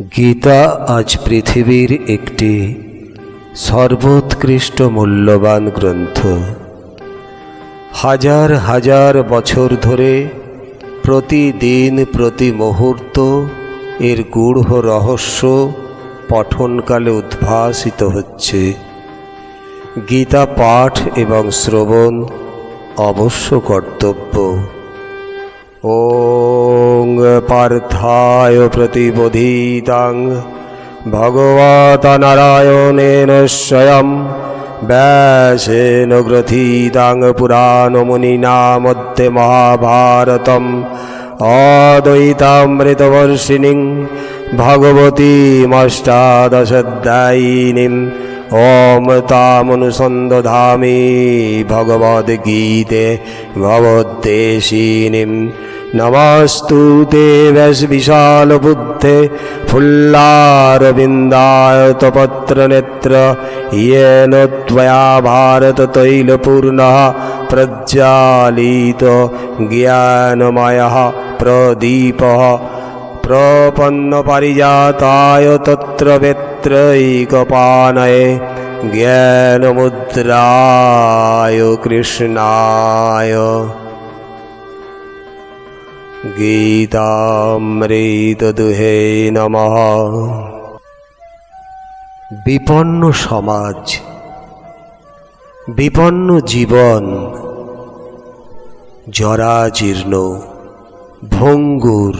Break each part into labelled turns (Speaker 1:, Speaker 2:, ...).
Speaker 1: গীতা আজ পৃথিবীর একটি সর্বোৎকৃষ্ট মূল্যবান গ্রন্থ। হাজার হাজার বছর ধরে প্রতিদিন প্রতি মুহূর্ত এর গূঢ় রহস্য পঠনকালে উদ্ভাসিত হচ্ছে। গীতা পাঠ এবং শ্রবণ অবশ্য কর্তব্য। ॐ पार्थाय प्रतिबोधितां भगवता नारायणेन स्वयं व्यासेन ग्रथीतां पुराणमुनिना मध्ये महाभारतम् अद्वैतामृतवर्षिणीं भगवतीमष्टादशाध्यायिनीम् ॐ तामनुसन्दधामि भगवद्गीते নমস্তু দেবস বিশাল বুদ্ধে ফুল্লারবিন্দায়তপত্রনেত্র ইয়েন ত্বয়া ভারত তৈলপূর্ণ প্রজ্জালিত জ্ঞানময় প্রদীপ প্রপন্ন পারিজাতায় তত্র বেত্রৈকপানয়ে জ্ঞানমুদ্রায় কৃষ্ণায় গীতামৃতদুহে নমঃ। বিপন্ন সমাজ, বিপন্ন জীবন, জরাজীর্ণ, ভঙ্গুর,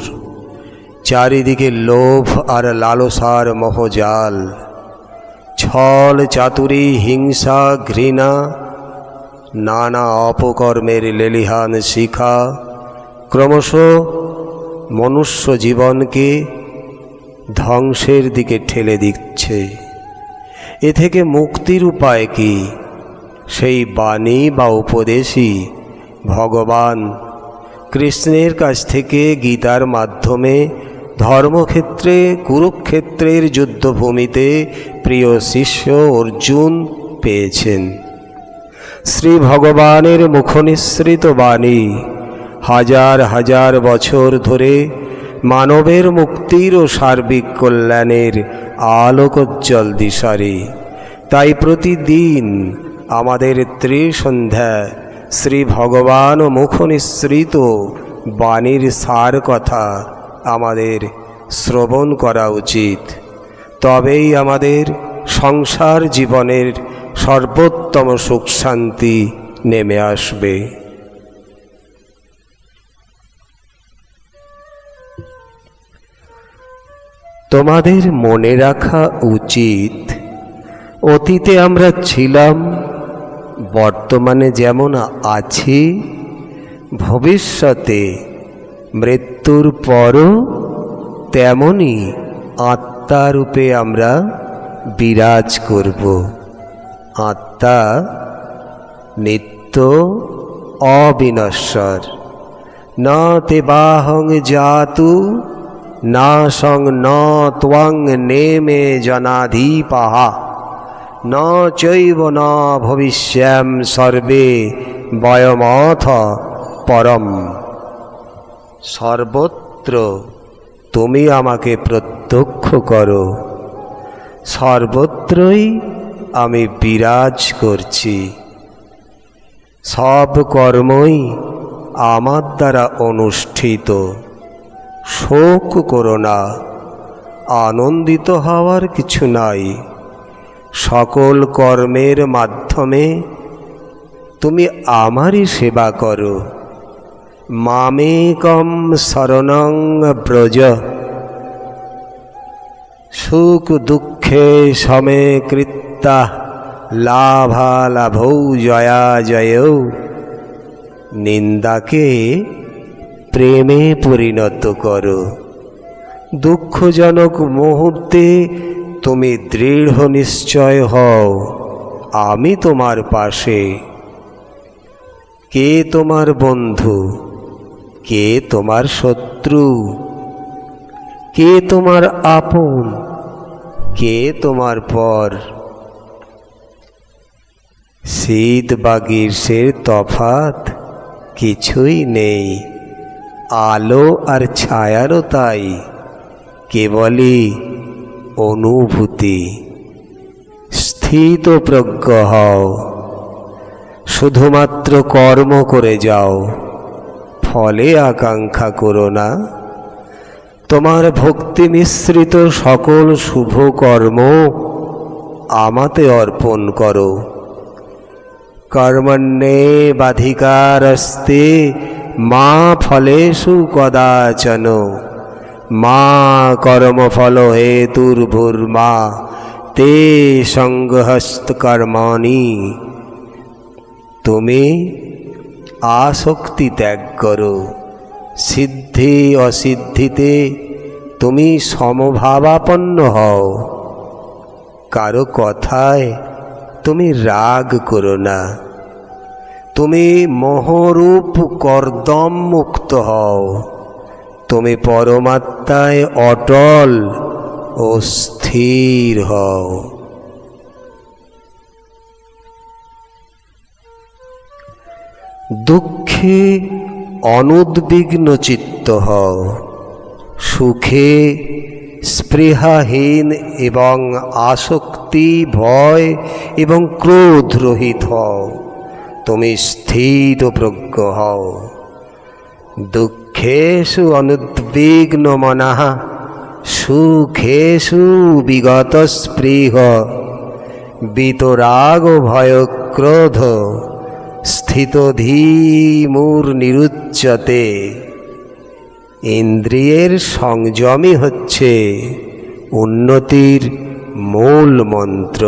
Speaker 1: চারিদিকে লোভ আর লালসার মহজাল, ছল চাতুরি, হিংসা, ঘৃণা, নানা অপকর্মের লেলিহান শিখা ক্রমশ মনুষ্য জীবনকে ধ্বংসের দিকে ঠেলে দিচ্ছে। এ থেকে মুক্তির উপায় কি? সেই বাণী বা উপদেশই ভগবান কৃষ্ণের কাছ থেকে গীতার মাধ্যমে ধর্মক্ষেত্রে, কুরুক্ষেত্রের যুদ্ধভূমিতে প্রিয় শিষ্য অর্জুন পেয়েছেন। শ্রী ভগবানের মুখনিসৃত বাণী হাজার হাজার বছর ধরে মানবের মুক্তির ও সার্বিক কল্যাণের আলোকোজ্জ্বল দিশারি। তাই প্রতিদিন আমাদের ত্রিসন্ধ্যা শ্রী ভগবান ও মুখনিসৃত বাণীর সার কথা আমাদের শ্রবণ করা উচিত। তবেই আমাদের সংসার জীবনের সর্বোত্তম সুখ শান্তি নেমে আসবে। তোমাদের মনে রাখা উচিত। অতীতে আমরা ছিলাম, বর্তমানে যেমন আছি, ভবিষ্যতে মৃত্যুর পরও তেমনই আত্মারূপে আমরা বিরাজ করব। আত্মা নিত্য অবিনশ্বর। ন তেবাহং জাতু না সং ন ত্বং নেমে জনাধীপাহা। ন চৈব ন ভবিষ্যাম সর্বে বয়মথ পরম। সর্বত্র তুমি আমাকে প্রত্যক্ষ করো। সর্বত্রই আমি বিরাজ করছি। সব কর্মই আমার দ্বারা অনুষ্ঠিত। শোক করো না, আনন্দিত হওয়ার কিছু নাই। সকল কর্মের মাধ্যমে তুমি আমারই সেবা করো। মামেকম শরণং ব্রজ। সুখ দুঃখে সমে কৃত্তা লাভালাভৌ জয়া জয়ৌ। নিন্দাকে প্রেমে পরিণত করো। দুঃখজনক মুহূর্তে তুমি দৃঢ় নিশ্চয় হও, আমি তোমার পাশে। কে তোমার বন্ধু? কে তোমার শত্রু? কে তোমার আপন? কে তোমার পর? শীত বা গ্রীষ্মের তফাত কিছুই নেই। আলো আর ছায়ারও তাই কেবলই অনুভূতি। স্থিত প্রজ্ঞ হও। শুধুমাত্র কর্ম করে যাও। ফলে আকাঙ্ক্ষা করো না। তোমার ভক্তি মিশ্রিত সকল শুভ কর্ম আমাতে অর্পণ করো। কর্মণ্যে বাধিকারস্তে মা ফলেষু কদাচন। মা কর্মফল হেতুর্ভুর্মা তে সঙ্গহস্ত কর্মাণি। তুমি আসক্তি ত্যাগ করো, সিদ্ধি অসিদ্ধিতে তুমি সমভাবাপন্ন হও। কারও কথায় তুমি রাগ করো না। তুমি মোহরূপ কর্দম মুক্ত হও। তুমি পরমাত্মায় অটল ও স্থির হও। দুঃখে অনুদ্বিগ্ন চিত্ত হও। সুখে স্পৃহাহীন এবং আসক্তি, ভয় এবং ক্রোধ রহিত হও। তুমি স্থির প্রজ্ঞ হও। দুঃখেষু অনুদ্বিগ্ন মনঃ, সুখেষু বিগত স্পৃহ, বিতরাগ ভয় ক্রোধ স্থিত ধীমূর নিরুচ্যতে ইন্দ্রিয়ের সংযমই হচ্ছে উন্নতির মূল মন্ত্র।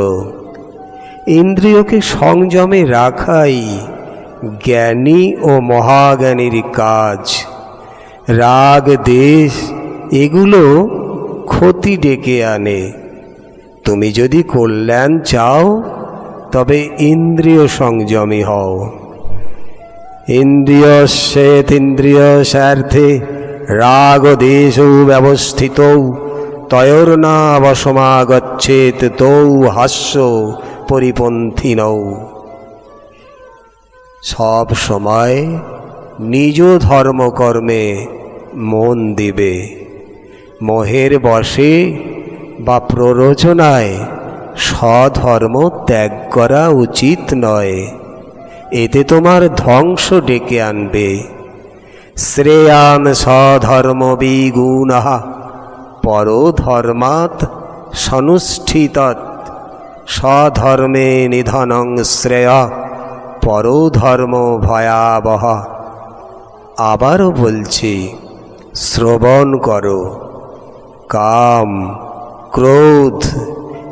Speaker 1: ইন্দ্রিয়কে সংযমে রাখাই জ্ঞানী ও মহাজ্ঞানীর কাজ। রাগ, দেশ, এগুলো ক্ষতি ডেকে আনে। তুমি যদি কল্যাণ চাও, তবে ইন্দ্রিয় সংযমী হও। ইন্দ্রিয় শ্বেতেন্দ্রিয় স্বার্থে রাগ দেশ ব্যবস্থিত তয়োর্না বসমাগচ্ছেত তৌ হাস্য পরিপন্থী নৌ সব সময় নিজ ধর্মকর্মে মন দিবে। মোহের বশে বা প্ররোচনায় স্বধর্ম ত্যাগ করা উচিত নয়। এতে তোমার ধ্বংস ডেকে আনবে। শ্রেয়ান স্বধর্ম বিগুণ পরধর্মাৎ সনুষ্ঠিত স্বধর্মে নিধনং শ্রেয় পরধর্ম ভয়াবহ। আবারও বলছি, শ্রবণ করো। কাম, ক্রোধ,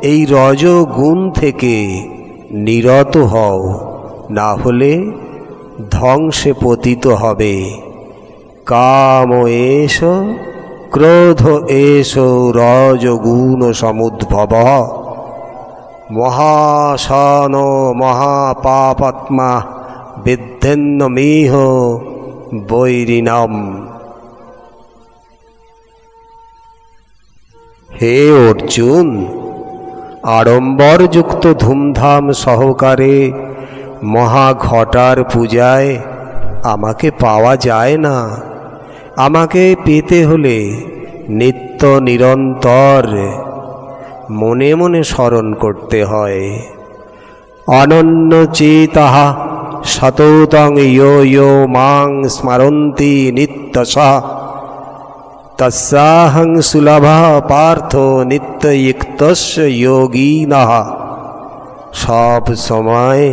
Speaker 1: এই রজগুণ থেকে নিরত হও, না হলে ধ্বংসে পতিত হবে। কাম এস ক্রোধ এস রজগুণ সমুদ্ভব। মহাসন মহাপাপাত্মা বিদ্যেন্নমিহ বৈরিণম হে অর্জুন, আড়ম্বরযুক্ত ধুমধাম সহকারে মহাঘটার পূজায় আমাকে পাওয়া যায় না। আমাকে পেতে হলে নিত্য নিরন্তর মনে মনে স্মরণ করতে হয়। অনন্য চেতাহা শততং ইয়ো ইয়ো মাং স্মরন্তি নিত্যসা তস্যাহং সুলভ পার্থ নিত্যযুক্তস্য যোগীনঃ। সব সময়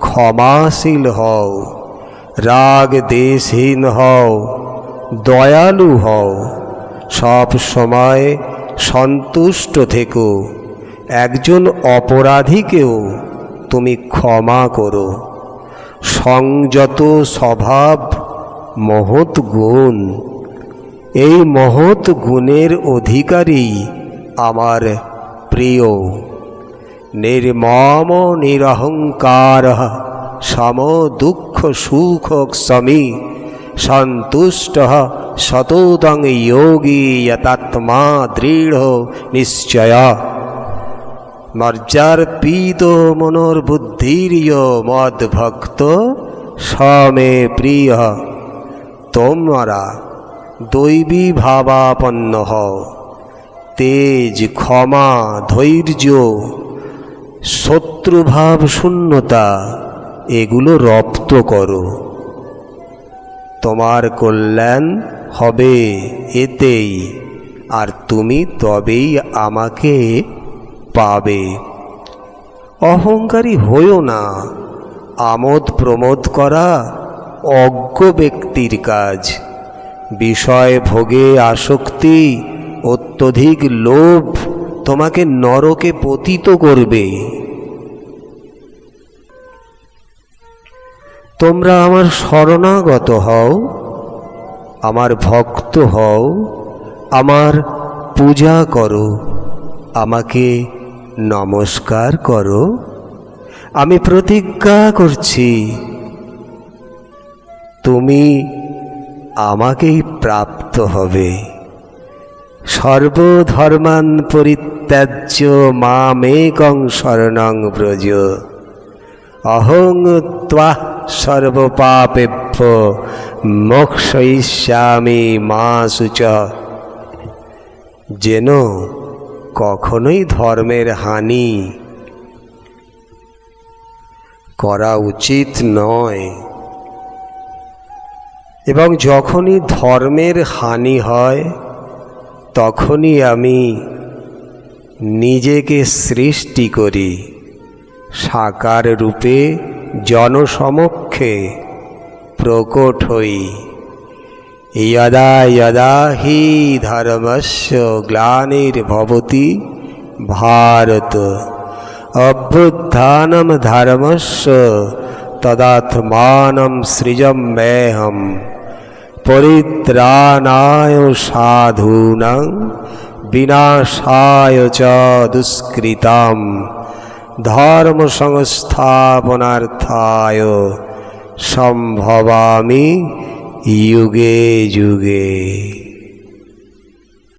Speaker 1: ক্ষমাশীল হও রাগ দেশহীন হও, দয়ালু হও। সব সময় সন্তুষ্ট থেকো। একজন অপরাধীকেও তুমি ক্ষমা করো। সংযত স্বভাব মহৎ গুণ। এই মহৎ গুণের অধিকারী আমার প্রিয়। নির্মম নিরহংকার সম দুঃখ সুখ সমী সন্তুষ্ট শতদং যোগী যতাত্মা দৃঢ় নিশ্চয়। মর্যার্পিত মনোর্বুদ্ধির্য মদ্ভক্ত সমে প্রিয়। তোমরা দৈবী ভাবাপন্ন হও তেজ, ক্ষমা, ধৈর্য, শত্রুভাব, শূন্যতা, এগুলো রপ্ত করো। তোমার কল্যাণ হবে এতেই, আর তুমি তবেই আমাকে পাবে। অহংকারী হইও না, আমোদ প্রমোদ করা অজ্ঞ ব্যক্তির কাজ। বিষয় ভোগে আসক্তি, অত্যধিক লোভ তোমাকে নরকে পতিত করবে। তোমরা আমার শরণাগত হও। আমার ভক্ত হও, আমার পূজা করো, আমাকে নমস্কার করো। আমি প্রতিজ্ঞা করছি, তুমি আমাকেই প্রাপ্ত হবে। সর্বধর্মান পরিত্যাজ্য মামেকং শরণং ব্রজ। অহং ত্বাহ সর্বপাপেভ্য। মোক্ষয়িষ্যামি মা সুচ যেন কখনোই ধর্মের হানি করা উচিত নয়। এবং যখনই ধর্মের হানি হয়, তখনই আমি নিজেকে সৃষ্টি করি। সাকার রূপে জনসমক্ষে প্রকট হই। ইয়দা ইয়দা হি ধর্মস্য গ্লানির্ভবতি ভারত। অভ্যুত্থানম ধর্মস্য তদাত্মানম সৃজম মেহম। পরিত্রাণায় সাধূনাং বিনাশায় চ দুষ্কৃতাম। ধর্ম সংস্থাপনার্থায় সম্ভবামি যুগে যুগে।